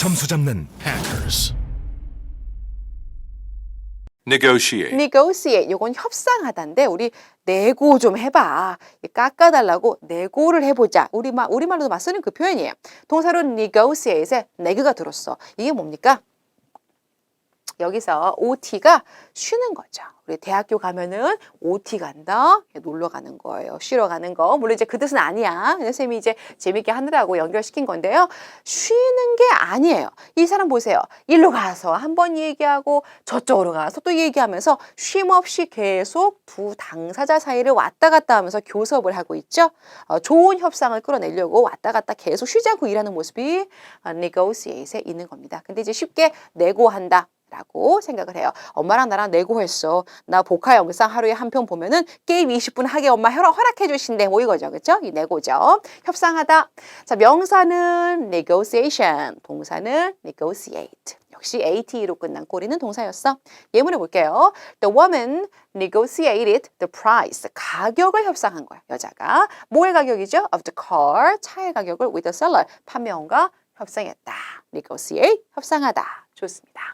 점수 잡는 hackers. Negotiate. negotiate. 요건 협상하다인데 우리 내고 좀 해봐. 이 깎아달라고 내고를 해보자. 우리 말 우리 말로도 막 쓰는 그 표현이에요. 동사로 negotiate에 ne그가 들었어. 이게 뭡니까 여기서 OT가 쉬는 거죠. 우리 대학교 가면은 OT 간다, 놀러 가는 거예요. 쉬러 가는 거. 물론 이제 그 뜻은 아니야. 쌤이 이제 재밌게 하느라고 연결시킨 건데요. 쉬는 게 아니에요. 이 사람 보세요. 일로 가서 한 번 얘기하고 저쪽으로 가서 또 얘기하면서 쉼 없이 계속 두 당사자 사이를 왔다 갔다 하면서 교섭을 하고 있죠. 어, 좋은 협상을 끌어내려고 왔다 갔다 계속 쉬지 않고 일하는 모습이 어, negotiate에 있는 겁니다. 근데 이제 쉽게 내고한다. 라고 생각을 해요. 엄마랑 나랑 내고했어. 나 복화 영상 하루에 한 편 보면은 게임 20분 하게 엄마 허락, 허락해 주신대. 뭐 이거죠. 그쵸? 이 내고죠. 협상하다. 자, 명사는 negotiation. 동사는 negotiate. 역시 AT로 끝난 꼬리는 동사였어. 예문을 볼게요. The woman negotiated the price. 가격을 협상한 거야. 여자가. 뭐의 가격이죠? Of the car. 차의 가격을 with the seller. 판매원과 협상했다. negotiate. 협상하다. 좋습니다.